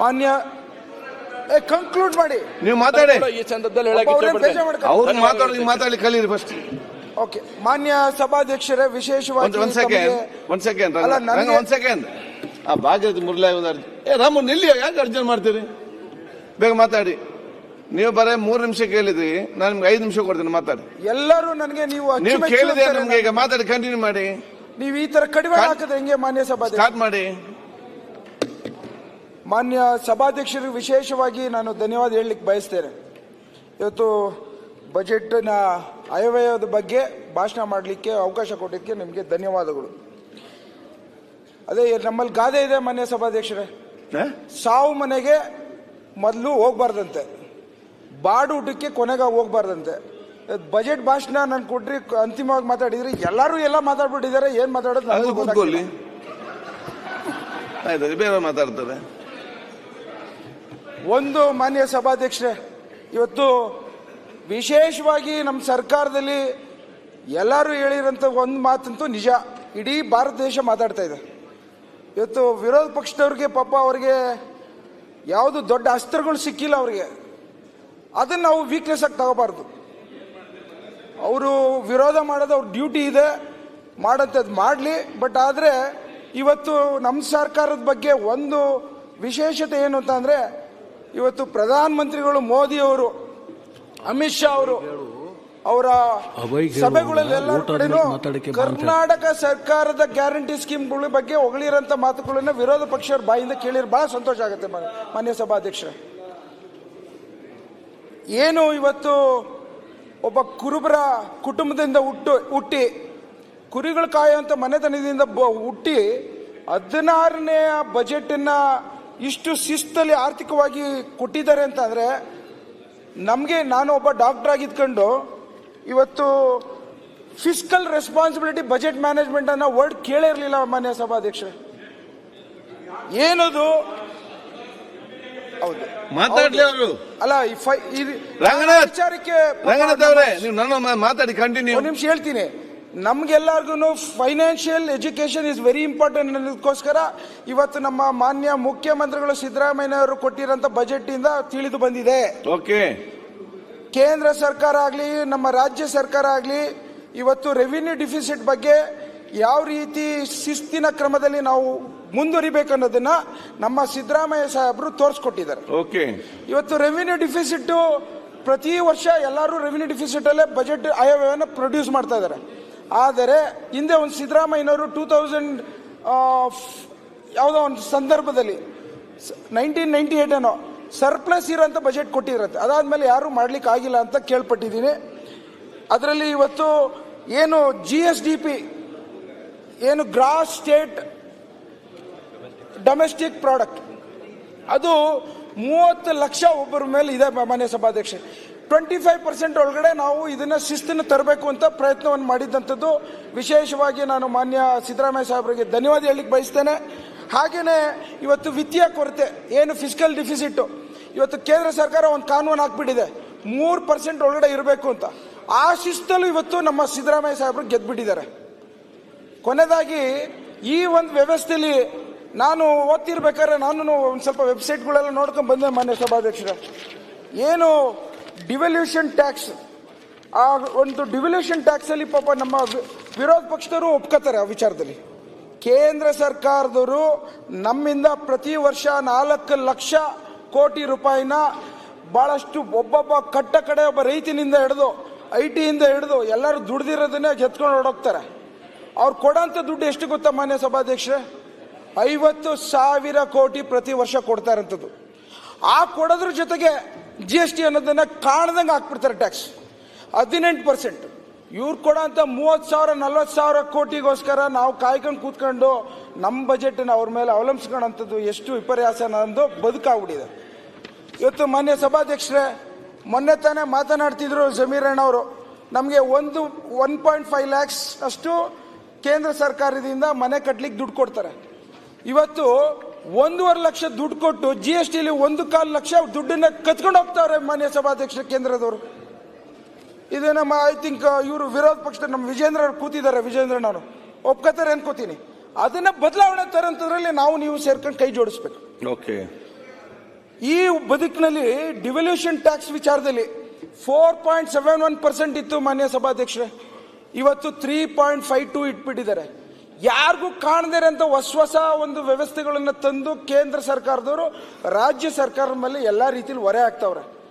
ಮಾನ್ಯ ಕನ್ಕ್ಲೂಡ್ ಮಾಡಿ. ನೀವು ಮಾತಾಡಿ. ಈ ಸಂದರ್ಭದಲ್ಲಿ ಹೇಳಕ್ಕೆ ಇಷ್ಟಪಡ್ತೇನೆ. ಅವ್ರು ಮಾತಾಡಿ ನೀವು ಮಾತಾಡಿ ಕಲೀರಿ ಫಸ್ಟ್ ಓಕೆ ಮಾನ್ಯ ಸಭಾಧ್ಯಕ್ಷರೇ ವಿಶೇಷವಾಗಿ ಒಂದ್ ಸೆಕೆಂಡ್ ತಮಗೆ- ಒಂದ್ ಸೆಕೆಂಡ್ ಅಲ್ಲ, ನನಗೆ- ಒಂದ್ ಸೆಕೆಂಡ್ ಆ ಭಾಗ್ಯದ ಒಂದು ಅರ್ಜಿ ಏ ರಾಮು ನಿಲ್ಲಿ ಯಾಕೆ ಅರ್ಜನ್ ಮಾಡ್ತೀರಿ? ಬೇಗ ಮಾತಾಡಿ. ನೀವು ಬರೀ ಮೂರು ನಿಮಿಷ ಕೇಳಿದ್ರಿ ನಾನು ನಿಮ್ಗೆ ಐದು ನಿಮಿಷ ಕೊಡ್ತೀನಿ ಮಾತಾಡಿ. ಎಲ್ಲರೂ ನನಗೆ ನೀವು ನೀವು ಅಚ್ಚುಮೆಚ್ಚು ಕೇಳಿದೆ ಅಂತಾರೆ ನಿಮ್ಗೆ ಈಗ ಮಾತಾಡಿ ಕಂಟಿನ್ಯೂ ಮಾಡಿ. ನೀವು ಈ ತರ ಕಡಿಮೆ ಹಾಕಿದ್ರೆ ಹೆಂಗೆ ಮಾನ್ಯ ಸಭಾಧ್ಯಕ್ಷ? ಸ್ಟಾರ್ಟ್ ಮಾಡಿ. ಮಾನ್ಯ ಸಭಾಧ್ಯಕ್ಷರಿಗೆ ವಿಶೇಷವಾಗಿ ನಾನು ಧನ್ಯವಾದ ಹೇಳಲಿಕ್ಕೆ ಬಯಸ್ತೇನೆ. ಇವತ್ತು ಬಜೆಟ್ನ ಅಯವ್ಯಯದ ಬಗ್ಗೆ ಭಾಷಣ ಮಾಡಲಿಕ್ಕೆ ಅವಕಾಶ ಕೊಟ್ಟಿದ್ದಕ್ಕೆ ನಿಮಗೆ ಧನ್ಯವಾದಗಳು. ಅದೇ ನಮ್ಮಲ್ಲಿ ಗಾದೆ ಇದೆ ಮಾನ್ಯ ಸಭಾಧ್ಯಕ್ಷರೇ. ಸಾವು ಮನೆಗೆ ಮೊದಲು ಹೋಗ್ಬಾರ್ದಂತೆ. ಬಾಡೂಟಕ್ಕೆ ಕೊನೆಗೆ ಹೋಗ್ಬಾರ್ದಂತೆ. ಬಜೆಟ್ ಭಾಷಣ ನಾನು ಕೊಟ್ರಿ ಅಂತಿಮವಾಗಿ ಮಾತಾಡಿದ್ರಿ ಎಲ್ಲರೂ ಎಲ್ಲ ಮಾತಾಡ್ಬಿಟ್ಟಿದ್ದಾರೆ ಏನ್ ಮಾತಾಡೋದು ಬೇರೆ ಮಾತಾಡ್ತಾರೆ. ಒಂದು ಮಾನ್ಯ ಸಭಾಧ್ಯಕ್ಷರೇ, ಇವತ್ತು ವಿಶೇಷವಾಗಿ ನಮ್ಮ ಸರ್ಕಾರದಲ್ಲಿ ಎಲ್ಲರೂ ಹೇಳಿರೋಂಥ ಒಂದು ಮಾತಂತೂ ನಿಜ. ಇಡೀ ಭಾರತ ದೇಶ ಮಾತಾಡ್ತಾ ಇದೆ. ಇವತ್ತು ವಿರೋಧ ಪಕ್ಷದವ್ರಿಗೆ ಪಾಪ ಅವರಿಗೆ ಯಾವುದು ದೊಡ್ಡ ಅಸ್ತ್ರಗಳು ಸಿಕ್ಕಿಲ್ಲ ಅವರಿಗೆ. ಅದನ್ನು ನಾವು ವೀಕ್ನೆಸ್ ಆಗಿ ತಗೋಬಾರ್ದು. ಅವರು ವಿರೋಧ ಮಾಡೋದು ಅವ್ರ ಡ್ಯೂಟಿ ಇದೆ ಮಾಡೋಂಥದ್ದು ಮಾಡಲಿ ಬಟ್ ಆದರೆ ಇವತ್ತು ನಮ್ಮ ಸರ್ಕಾರದ ಬಗ್ಗೆ ಒಂದು ವಿಶೇಷತೆ ಏನು ಅಂತ ಅಂದರೆ ಇವತ್ತು ಪ್ರಧಾನಮಂತ್ರಿಗಳು ಮೋದಿಯವರು ಅಮಿತ್ ಶಾ ಅವರು ಅವರ ಸಭೆಗಳಲ್ಲೆಲ್ಲ. ಕರ್ನಾಟಕ ಸರ್ಕಾರದ ಗ್ಯಾರಂಟಿ ಸ್ಕೀಮ್ಗಳ ಬಗ್ಗೆ ಹೊಗಳಿರೋಂಥ ಮಾತುಗಳನ್ನ ವಿರೋಧ ಪಕ್ಷವ್ರ ಬಾಯಿಂದ ಕೇಳಿದ್ರೆ ಬಹಳ ಸಂತೋಷ ಆಗುತ್ತೆ ಮಾನ್ಯ- ಸಭಾಧ್ಯಕ್ಷ ಸಭಾಧ್ಯಕ್ಷರೇ ಏನು ಇವತ್ತು ಒಬ್ಬ ಕುರುಬರ ಕುಟುಂಬದಿಂದ ಹುಟ್ಟು ಹುಟ್ಟಿ ಕುರಿಗಳು ಕಾಯುವಂಥ ಮನೆತನದಿಂದ ಬ- ಹುಟ್ಟಿ ಹದಿನಾರನೇ ಬಜೆಟನ್ನ ಇಷ್ಟು ಶಿಸ್ತಲ್ಲಿ ಆರ್ಥಿಕವಾಗಿ ಕೊಟ್ಟಿದ್ದಾರೆ ಅಂತಂದರೆ ನಮಗೆ ನಾನು ಒಬ್ಬ ಡಾಕ್ಟರ್ ಆಗಿದ್ಕೊಂಡು ಇವತ್ತು ಫಿಸಿಕಲ್ ರೆಸ್ಪಾನ್ಸಿಬಿಲಿಟಿ ಬಜೆಟ್ ಮ್ಯಾನೇಜ್ಮೆಂಟ್ ಅನ್ನೋ ವರ್ಡ್ ಕೇಳೇ ಇರಲಿಲ್ಲ ಮಾನ್ಯ ಸಭಾಧ್ಯಕ್ಷರೇ. ಏನದು? ಹೌದು. ಮಾತಾಡ್ಲಿ ಅವರು. ಅಲ್ಲ ವಿಚಾರಕ್ಕೆ ನೀವು ನನ್ನ ಮಾತಾಡಿ ಕಂಟಿನ್ಯೂ. ನಿಮಿಷ ಹೇಳ್ತೀನಿ. ನಮ್ಗೆಲ್ಲರಿಗೂ financial education is very important ಅನ್ನೋದಕ್ಕೋಸ್ಕರ ಇವತ್ತು ನಮ್ಮ ಮಾನ್ಯ ಮುಖ್ಯಮಂತ್ರಿಗಳು ಸಿದ್ದರಾಮಯ್ಯ ಅವರು ಕೊಟ್ಟಿರೋಂಥ ಬಜೆಟ್ ಇಂದ ತಿಳಿದು ಬಂದಿದೆ. ಓಕೆ ಕೇಂದ್ರ ಸರ್ಕಾರ ಆಗಲಿ ನಮ್ಮ ರಾಜ್ಯ ಸರ್ಕಾರ ಆಗಲಿ ಇವತ್ತು ರೆವಿನ್ಯೂ ಡಿಫಿಸಿಟ್ ಬಗ್ಗೆ ಯಾವ ರೀತಿ ಶಿಸ್ತಿನ ಕ್ರಮದಲ್ಲಿ ನಾವು ಮುಂದುವರಿಬೇಕು ಅನ್ನೋದನ್ನ ನಮ್ಮ ಸಿದ್ದರಾಮಯ್ಯ ಸಾಹೇಬರು ತೋರಿಸ್ಕೊಟ್ಟಿದ್ದಾರೆ. ಓಕೆ ಇವತ್ತು ರೆವಿನ್ಯೂ ಡಿಫಿಸಿಟ್ ಪ್ರತಿ ವರ್ಷ ಎಲ್ಲರೂ ರೆವಿನ್ಯೂ ಡಿಫಿಸಿಟ್ ಅಲ್ಲೇ ಬಜೆಟ್ ಆಯವ್ಯಯನ ಪ್ರೊಡ್ಯೂಸ್ ಮಾಡ್ತಾ ಇದ್ದಾರೆ. ಆದರೆ ಹಿಂದೆ ಒಂದು ಸಿದ್ದರಾಮಯ್ಯನವರು ಟೂ ತೌಸಂಡ್ ಯಾವುದೋ ಒಂದು ಸಂದರ್ಭದಲ್ಲಿ ನೈನ್ಟೀನ್ ನೈನ್ಟಿ ಏಟ್ ಏನೋ, ಸರ್ಪ್ಲಸ್ ಇರೋಂಥ ಬಜೆಟ್ ಕೊಟ್ಟಿರುತ್ತೆ. ಅದಾದಮೇಲೆ ಯಾರೂ ಮಾಡ್ಲಿಕ್ಕೆ ಆಗಿಲ್ಲ ಅಂತ ಕೇಳ್ಪಟ್ಟಿದ್ದೀನಿ. ಅದರಲ್ಲಿ ಇವತ್ತು ಏನು ಜಿ ಎಸ್ ಡಿ ಪಿ ಏನು ಗ್ರಾಸ್ ಸ್ಟೇಟ್ ಡೊಮೆಸ್ಟಿಕ್ ಪ್ರಾಡಕ್ಟ್, ಅದು ಮೂವತ್ತು ಲಕ್ಷ ಒಬ್ಬರ ಮೇಲೆ ಇದೆ ಮಾನ್ಯ ಸಭಾಧ್ಯಕ್ಷೆ. ಟ್ವೆಂಟಿ ಫೈವ್ ಪರ್ಸೆಂಟ್ ಒಳಗಡೆ ನಾವು ಇದನ್ನ ಶಿಸ್ತನ್ನು ತರಬೇಕು ಅಂತ ಪ್ರಯತ್ನವನ್ನು ಮಾಡಿದ್ದಂಥದ್ದು ವಿಶೇಷವಾಗಿ ನಾನು ಮಾನ್ಯ ಸಿದ್ದರಾಮಯ್ಯ ಸಾಹೇಬರಿಗೆ ಧನ್ಯವಾದ ಹೇಳಲಿಕ್ಕೆ ಬಯಸ್ತೇನೆ. ಹಾಗೆಯೇ ಇವತ್ತು ವಿತ್ತೀಯ ಕೊರತೆ, ಏನು ಫಿಸಿಕಲ್ ಡಿಫಿಸಿಟ್ ಇವತ್ತು ಕೇಂದ್ರ ಸರ್ಕಾರ ಒಂದು ಕಾನೂನು ಹಾಕ್ಬಿಟ್ಟಿದೆ. ಮೂರು ಪರ್ಸೆಂಟ್ ಒಳಗಡೆ ಇರಬೇಕು ಅಂತ. ಆ ಶಿಸ್ತಲ್ಲೂ ಇವತ್ತು ನಮ್ಮ ಸಿದ್ದರಾಮಯ್ಯ ಸಾಹೇಬರು ಗೆದ್ದುಬಿಟ್ಟಿದ್ದಾರೆ ಕೊನೆಯದಾಗಿ ಈ ಒಂದು ವ್ಯವಸ್ಥೆಯಲ್ಲಿ ನಾನು ಓದ್ತಿರ್ಬೇಕಾದ್ರೆ ನಾನು ಒಂದು ಸ್ವಲ್ಪ ವೆಬ್ಸೈಟ್ಗಳೆಲ್ಲ ನೋಡ್ಕೊಂಡು ಬಂದೆ ಮಾನ್ಯ ಸಭಾಧ್ಯಕ್ಷರ. ಏನು ಡಿವಲ್ಯೂಷನ್ ಟ್ಯಾಕ್ಸ್, ಆ ಒಂದು ಡಿವಲ್ಯೂಷನ್ ಟ್ಯಾಕ್ಸ್ ಅಲ್ಲಿ ಪಾಪ ನಮ್ಮ ವಿರೋಧ ಪಕ್ಷದವರು ಒಪ್ಕೋತಾರೆ ಆ ವಿಚಾರದಲ್ಲಿ. ಕೇಂದ್ರ ಸರ್ಕಾರದವರು ನಮ್ಮಿಂದ ಪ್ರತಿ ವರ್ಷ ನಾಲ್ಕು ಲಕ್ಷ ಕೋಟಿ ರೂಪಾಯಿನ ಭಾಳಷ್ಟು ಒಬ್ಬೊಬ್ಬ ಕಟ್ಟ ಕಡೆ ಒಬ್ಬ ರೈತನಿಂದ ಹಿಡಿದು ಐ ಟಿಯಿಂದ ಹಿಡಿದು ಎಲ್ಲರೂ ದುಡ್ದಿರೋದನ್ನೇ ಜತ್ಕೊಂಡು ಹೊರಡೋಗ್ತಾರೆ ಅವ್ರು ಕೊಡೋಂಥ ದುಡ್ಡು ಎಷ್ಟು ಗೊತ್ತಾ ಮಾನ್ಯ ಸಭಾಧ್ಯಕ್ಷರೇ? ಐವತ್ತು ಸಾವಿರ ಕೋಟಿ ಪ್ರತಿ ವರ್ಷ ಕೊಡ್ತಾರಂಥದ್ದು ಆ ಕೊಡೋದ್ರ ಜೊತೆಗೆ ಜಿ ಎಸ್ ಟಿ ಅನ್ನೋದನ್ನ ಕಾಣ್ದಂಗೆ ಹಾಕ್ಬಿಡ್ತಾರೆ ಟ್ಯಾಕ್ಸ್ ಹದಿನೆಂಟು ಪರ್ಸೆಂಟ್ ಇವ್ರು ಕೊಡೋಂಥ ಮೂವತ್ತು ಸಾವಿರ, ನಲ್ವತ್ತು ಸಾವಿರ ಕೋಟಿಗೋಸ್ಕರ ನಾವು ಕಾಯ್ಕೊಂಡು ಕೂತ್ಕೊಂಡು ನಮ್ಮ ಬಜೆಟನ್ನು ಅವ್ರ ಮೇಲೆ ಅವಲಂಬಿಸ್ಕೊಳ್ಳೋಂಥದ್ದು ಎಷ್ಟು ವಿಪರ್ಯಾಸ ಅನ್ನೋದು ಬದುಕಾಗ್ಬಿಟ್ಟಿದೆ. ಇವತ್ತು ಮಾನ್ಯ ಸಭಾಧ್ಯಕ್ಷರೇ, ಮೊನ್ನೆ ತಾನೇ ಮಾತನಾಡ್ತಿದ್ರು ಜಮೀರಣ್ಣ ಅವರು ನಮಗೆ ಒಂದು ಒನ್ ಪಾಯಿಂಟ್ ಫೈವ್ ಲ್ಯಾಕ್ಸ್ ಅಷ್ಟು ಕೇಂದ್ರ ಸರ್ಕಾರದಿಂದ ಮನೆ ಕಟ್ಲಿಕ್ಕೆ ದುಡ್ಡು ಕೊಡ್ತಾರೆ. ಇವತ್ತು ಒಂದೂವರೆ ಲಕ್ಷ ದುಡ್ಡು ಕೊಟ್ಟು ಜಿ ಎಸ್ ಟಿಲಿ ಒಂದು ಕಾಲು ಲಕ್ಷ ದುಡ್ಡನ್ನ ಕತ್ಕೊಂಡು ಹೋಗ್ತಾವ್ರೆ ಮಾನ್ಯ ಸಭಾಧ್ಯಕ್ಷ ಕೇಂದ್ರದವರು. ಇದು ನಮ್ಮ ಐ ಥಿಂಕ್ ಇವರು ವಿರೋಧ ಪಕ್ಷದ ನಮ್ಮ ವಿಜೇಂದ್ರ ಅವ್ರು ಕೂತಿದ್ದಾರೆ ವಿಜೇಂದ್ರನವರು ಒಪ್ಕೋತಾರೆ ಅನ್ಕೋತೀನಿ ಅದನ್ನ ಬದಲಾವಣೆ ತರಂತದ್ರಲ್ಲಿ ನಾವು ನೀವು ಸೇರ್ಕೊಂಡು ಕೈ ಜೋಡಿಸ್ಬೇಕು. ಓಕೆ. ಈ ಬದುಕಿನಲ್ಲಿ ಡಿವಲ್ಯೂಷನ್ ಟ್ಯಾಕ್ಸ್ ವಿಚಾರದಲ್ಲಿ four point seven one percent ಇತ್ತು ಮಾನ್ಯ ಸಭಾಧ್ಯಕ್ಷರೇ. ಇವತ್ತು ತ್ರೀ ಪಾಯಿಂಟ್ ಫೈವ್ ಟು ಇಟ್ಬಿಟ್ಟಿದ್ದಾರೆ. ಯಾರಿಗೂ ಕಾಣದೇ ಅಂತ ಹೊಸ ಹೊಸ ಒಂದು ವ್ಯವಸ್ಥೆಗಳನ್ನು ತಂದು ಕೇಂದ್ರ ಸರ್ಕಾರದವರು, ರಾಜ್ಯ ಸರ್ಕಾರದ ಮೇಲೆ ಎಲ್ಲ ರೀತಿಲಿ ಹೊರೆ ಆಗ್ತಾವ್ರೆ